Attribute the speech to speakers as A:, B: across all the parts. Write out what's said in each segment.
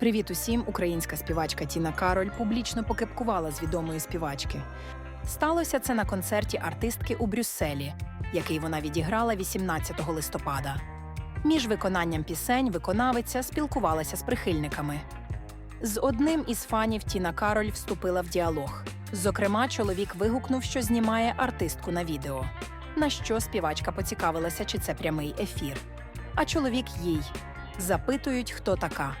A: Привіт усім! Українська співачка Тіна Кароль публічно покипкувала з відомої співачки. Сталося це на концерті артистки у Брюсселі, який вона відіграла 18 листопада. Між виконанням пісень виконавиця спілкувалася з прихильниками. З одним із фанів Тіна Кароль вступила в діалог. Зокрема, чоловік вигукнув, що знімає артистку на відео. На що співачка поцікавилася, чи це прямий ефір. А чоловік їй запитують, хто така.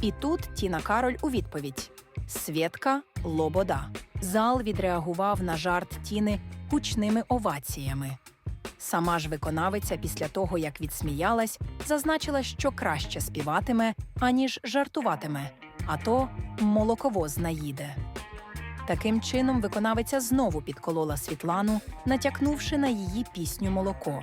A: І тут Тіна Кароль у відповідь: Свєтка Лобода. Зал відреагував на жарт Тіни гучними оваціями. Сама ж виконавиця після того, як відсміялась, зазначила, що краще співатиме, аніж жартуватиме, а то молоковоз наїде. Таким чином, виконавиця знову підколола Світлану, натякнувши на її пісню Молоко.